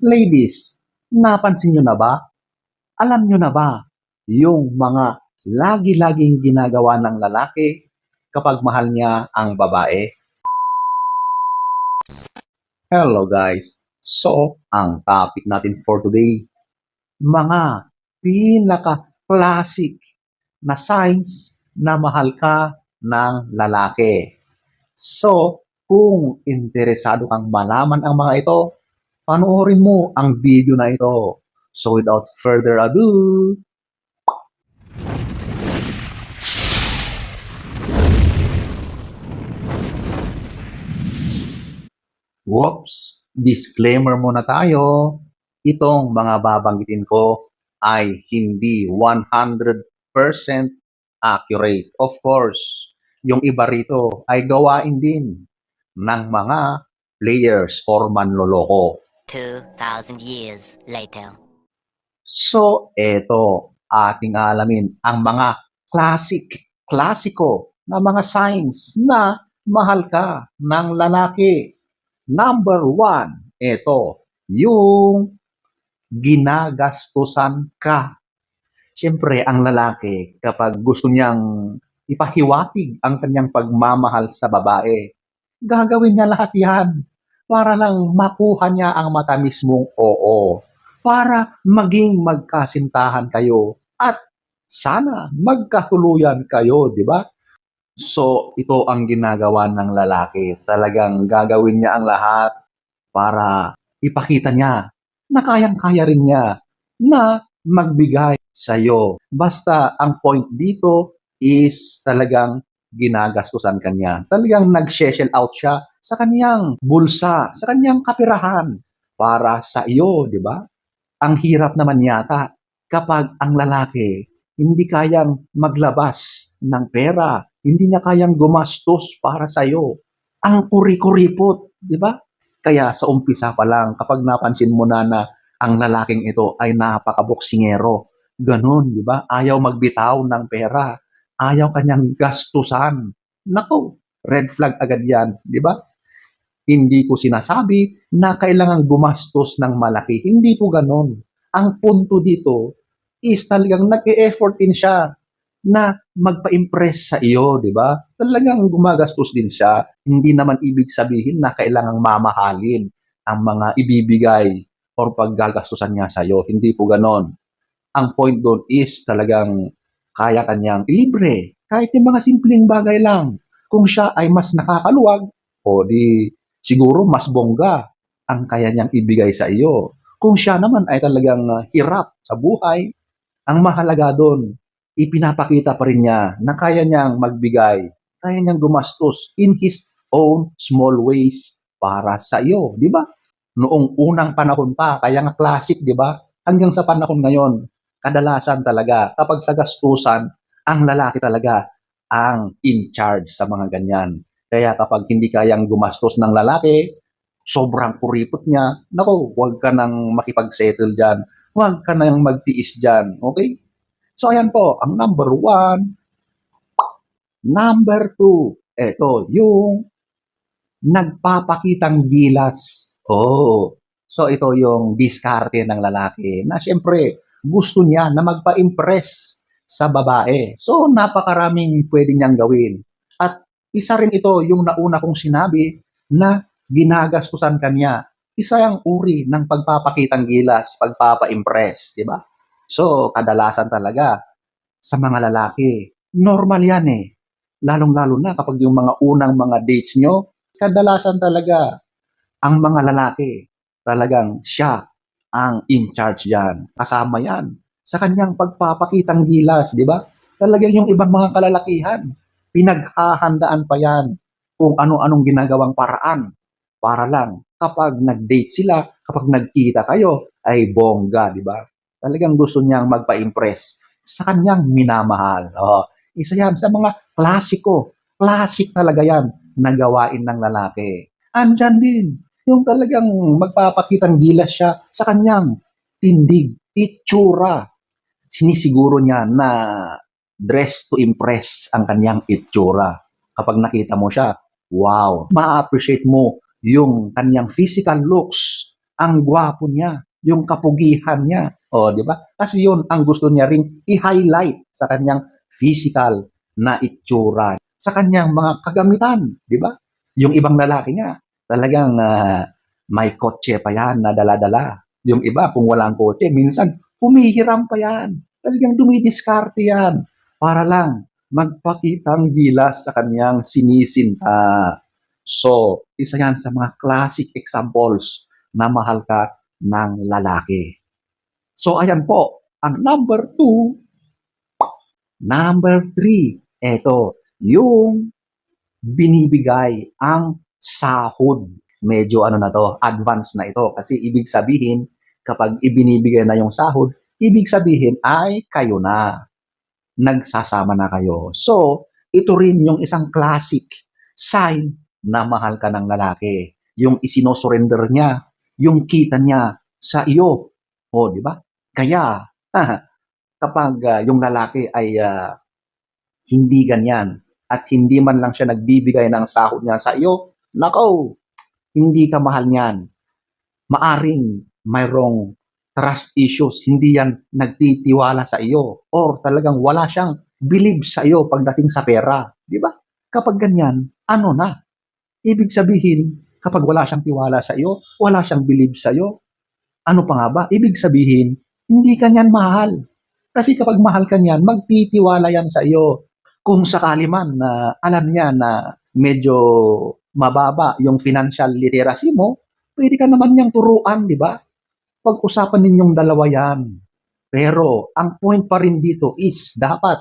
Ladies, napansin nyo na ba? Alam nyo na ba yung mga lagi-laging ginagawa ng lalaki kapag mahal niya ang babae? Hello guys! So, ang topic natin for today, mga pinaka-classic na signs na mahal ka ng lalaki. So, kung interesado kang malaman ang mga ito, panoorin mo ang video na ito. So without further ado, whoops, disclaimer muna tayo. Itong mga babanggitin ko ay hindi 100% accurate. Of course, yung iba rito ay gawain din ng mga players or manloloko. 2,000 years later. So, eto, ating alamin ang mga classic, klasiko na mga signs na mahal ka ng lalaki. Number one, eto, yung ginagastusan ka. Siyempre, ang lalaki, kapag gusto niyang ipahiwatig ang kanyang pagmamahal sa babae, gagawin niya lahat yan para lang makuha niya ang matamis mong oo. Para maging magkasintahan kayo at sana magkatuluyan kayo, di ba? So, ito ang ginagawa ng lalaki. Talagang gagawin niya ang lahat para ipakita niya na kayang-kaya rin niya na magbigay sa iyo. Basta ang point dito is talagang ginagastusan kanya. Talagang nag-shell out siya sa kanyang bulsa, sa kanyang kapirahan para sa iyo, di ba? Ang hirap naman yata kapag ang lalaki hindi kayang maglabas ng pera, hindi niya kayang gumastos para sa iyo. Ang kuri-kuripot, di ba? Kaya sa umpisa pa lang, kapag napansin mo na na ang lalaking ito ay napakaboksingero, ganun, di ba? Ayaw magbitaw ng pera, ayaw kanyang gastusan. Nako, red flag agad yan, di ba? Hindi ko sinasabi na kailangan gumastos ng malaki. Hindi po ganon. Ang punto dito is talagang nag-e-effort din siya na magpa-impress sa iyo, di ba? Talagang gumagastos din siya. Hindi naman ibig sabihin na kailangang mamahalin ang mga ibibigay or paggagastusan niya sa iyo. Hindi po ganon. Ang point doon is talagang kaya kanyang libre. Kahit yung mga simpleng bagay lang. Kung siya ay mas nakakaluwag, o di siguro mas bongga ang kaya niyang ibigay sa iyo. Kung siya naman ay talagang uh, hirap sa buhay, ang mahalaga doon, ipinapakita pa rin niya na kaya niyang magbigay, kaya niyang gumastos in his own small ways para sa iyo, di ba? Noong unang panahon pa, kaya nga classic, di ba? Hanggang sa panahon ngayon, kadalasan talaga, kapag sa gastusan, ang lalaki talaga ang in charge sa mga ganyan. Kaya kapag hindi kayang gumastos ng lalaki, sobrang kuripot niya, nako, huwag ka nang makipag-settle dyan. Huwag ka nang magtiis dyan. Okay? So, ayan po, ang number one. Number two, eto, yung nagpapakitang gilas. Oh, so ito yung diskarte ng lalaki na siyempre gusto niya na magpa-impress sa babae. So, napakaraming pwede niyang gawin. Isa rin ito yung nauna kong sinabi na ginagastusan kanya. Isa yung uri ng pagpapakitang gilas, pagpapa-impress, di ba? So, kadalasan talaga sa mga lalaki, normal yan eh. Lalong-lalo na kapag yung mga unang mga dates nyo, kadalasan talaga ang mga lalaki, talagang siya ang in charge yan. Kasama yan sa kanyang pagpapakitang gilas, di ba? Talagang yung ibang mga kalalakihan, pinaghahandaan pa yan kung ano-anong ginagawang paraan para lang kapag nag-date sila, kapag nagkita kayo, ay bongga, di ba? Talagang gusto niyang magpa-impress sa kanyang minamahal. Oh, isa yan sa mga klasiko. Classic talaga yan na gawain ng lalaki. Andyan din yung talagang magpapakitang gilas siya sa kanyang tindig, itsura. Sinisiguro niya na dress to impress ang kanyang itsura. Kapag nakita mo siya, wow, ma-appreciate mo yung kanyang physical looks ang gwapo niya, yung kapugihan niya. O, di ba? Kasi yun ang gusto niya ring i-highlight sa kanyang physical na itsura, sa kanyang mga kagamitan, di ba? Yung ibang lalaki nga, talagang ah, may kotse pa yan na dala-dala. Yung iba, kung walang kotse, minsan humihiram pa yan. Talagang dumidiskarte yan para lang magpakitang gilas sa kanyang sinisinta. So, isa yan sa mga classic examples na mahal ka ng lalaki. So, ayan po, ang number two, number three, eto, yung binibigay ang sahod. Medyo ano na to, advance na ito. Kasi ibig sabihin, kapag ibinibigay na yung sahod, ibig sabihin ay kayo na. Nagsasama na kayo. So, ito rin yung isang classic sign na mahal ka ng lalaki. Yung isinosurrender niya, yung kita niya sa iyo. O, di ba? Kaya, kapag ah, yung lalaki ay ah, hindi ganyan at hindi man lang siya nagbibigay ng sahod niya sa iyo, nako, hindi ka mahal niyan. Maaring mayroong trust issues, hindi yan nagtitiwala sa iyo or talagang wala siyang believe sa iyo pagdating sa pera, di ba? Kapag ganyan, ano na? Ibig sabihin, kapag wala siyang tiwala sa iyo, wala siyang believe sa iyo, ano pa nga ba? Ibig sabihin, hindi ka niyan mahal. Kasi kapag mahal ka niyan, magtitiwala yan sa iyo. Kung sakali man na alam niya na medyo mababa yung financial literacy mo, pwede ka naman niyang turuan, di ba? Pag-usapan ninyong dalawa yan. Pero ang point pa rin dito is dapat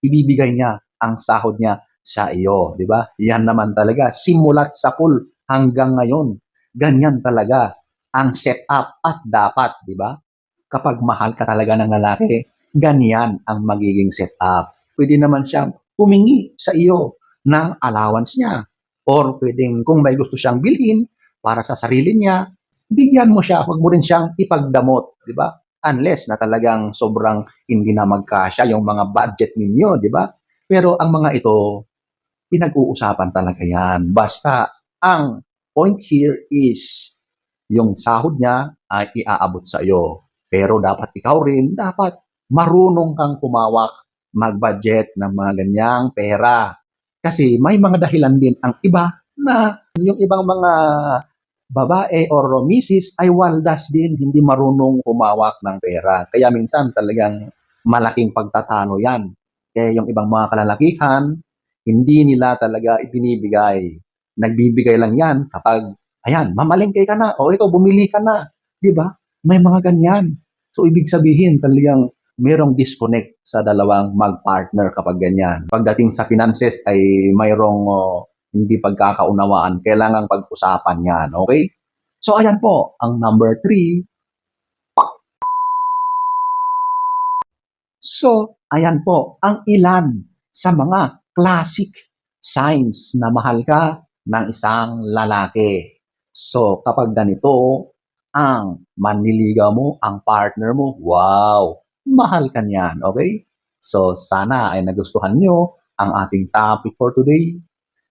ibibigay niya ang sahod niya sa iyo, di ba? Yan naman talaga, simulat sa pool hanggang ngayon. Ganyan talaga ang setup at dapat, di ba? Kapag mahal ka talaga ng lalaki, ganyan ang magiging setup. Pwede naman siyang humingi sa iyo ng allowance niya. Or pwedeng kung may gusto siyang bilhin para sa sarili niya, bigyan mo siya, huwag mo rin siyang ipagdamot, di ba? Unless na talagang sobrang hindi na magkasya yung mga budget ninyo, di ba? Pero ang mga ito, pinag-uusapan talaga yan. Basta, ang point here is, yung sahod niya ay iaabot sa iyo. Pero dapat ikaw rin, dapat marunong kang kumawak, mag-budget ng mga ganyang pera. Kasi may mga dahilan din ang iba na yung ibang mga babae or misis ay waldas din, hindi marunong kumawak ng pera. Kaya minsan talagang malaking pagtatalo yan. Kaya yung ibang mga kalalakihan, hindi nila talaga ibinibigay. Nagbibigay lang yan kapag, ayan, mamalengke ka na, o ito, bumili ka na. Di ba? May mga ganyan. So, ibig sabihin, talagang merong disconnect sa dalawang mag-partner kapag ganyan. Pagdating sa finances ay mayroong oh, hindi pagkakaunawaan. Kailangang pag-usapan yan. Okay? So, ayan po, ang number three. So, ayan po, ang ilan sa mga classic signs na mahal ka ng isang lalaki. So, kapag ganito, ang manliligaw mo, ang partner mo, wow, mahal ka niyan, okay? So, sana ay nagustuhan nyo ang ating topic for today.